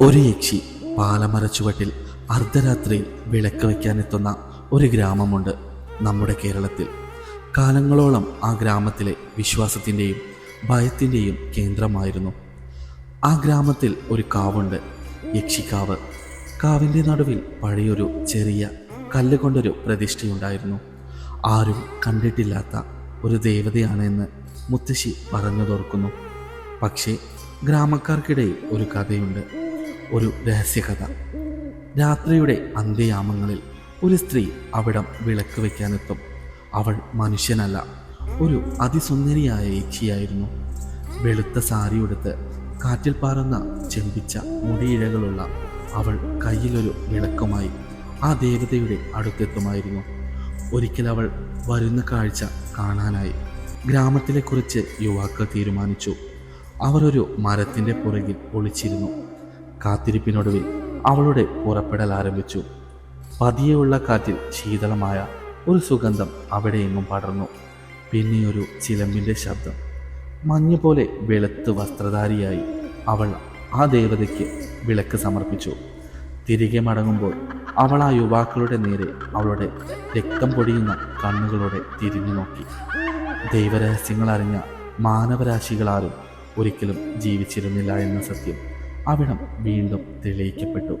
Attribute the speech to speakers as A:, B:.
A: ഒരു യക്ഷി പാലമര ചുവട്ടിൽ അർദ്ധരാത്രിയിൽ വിളക്ക് വയ്ക്കാനെത്തുന്ന ഒരു ഗ്രാമമുണ്ട് നമ്മുടെ കേരളത്തിൽ. കാലങ്ങളോളം ആ ഗ്രാമത്തിലെ വിശ്വാസത്തിന്റെയും ഭയത്തിന്റെയും കേന്ദ്രമായിരുന്നു. ആ ഗ്രാമത്തിൽ ഒരു കാവുണ്ട് യക്ഷിക്കാവ്. കാവിന്റെ നടുവിൽ പഴയൊരു ചെറിയ കല്ലുകൊണ്ടൊരു പ്രതിഷ്ഠയുണ്ടായിരുന്നു. ആരും കണ്ടിട്ടില്ലാത്ത ഒരു ദേവതയാണെന്ന് മുത്തശ്ശി പറഞ്ഞു തോർക്കുന്നു പക്ഷേ ഗ്രാമക്കാർക്കിടയിൽ ഒരു കഥയുണ്ട്. ഒരു രഹസ്യകഥ. രാത്രിയുടെ അന്ത്യയാമങ്ങളിൽ ഒരു സ്ത്രീ അവിടം വിളക്ക് വയ്ക്കാനെത്തും. അവൾ മനുഷ്യനല്ല ഒരു അതിസുന്ദരിയായ യക്ഷിയായിരുന്നു വെളുത്ത സാരി ഉടുത്ത് കാറ്റിൽ പാറുന്ന ചെമ്പിച്ച മുടിയിഴകളുള്ള അവൾ കയ്യിലൊരു വിളക്കുമായി ആ ദേവതയുടെ അടുത്തെത്തുമായിരുന്നു. ഒരിക്കൽ അവൾ വരുന്ന കാഴ്ച കാണാനായി ഗ്രാമത്തിലെ കുറിച്ച് യുവാക്കൾ തീരുമാനിച്ചു. അവർ ഒരു മരത്തിന്റെ പുറകിൽ ഒളിച്ചിരുന്നു. കാത്തിരിപ്പിനൊടുവിൽ അവളുടെ പുറപ്പെടൽ ആരംഭിച്ചു. പതിയെയുള്ള കാറ്റിൽ ശീതളമായ ഒരു സുഗന്ധം അവിടെ എങ്ങും പടർന്നു. പിന്നെയൊരു ചിലമ്പിന്റെ ശബ്ദം. മഞ്ഞ് പോലെ വെളുത്ത് വസ്ത്രധാരിയായി അവൾ ആ ദേവതയ്ക്ക് വിളക്ക് സമർപ്പിച്ചു. തിരികെ മടങ്ങുമ്പോൾ അവൾ ആ യുവാക്കളുടെ നേരെ അവളുടെ രക്തം പൊടിയുന്ന കണ്ണുകളോടെ തിരിഞ്ഞു നോക്കി. ദൈവരഹസ്യങ്ങൾ അറിഞ്ഞ മാനവരാശികളാരും ഒരിക്കലും ജീവിച്ചിരുന്നില്ല എന്ന സത്യം. അവിടം വീണ്ടും തെളിയിക്കപ്പെട്ടു.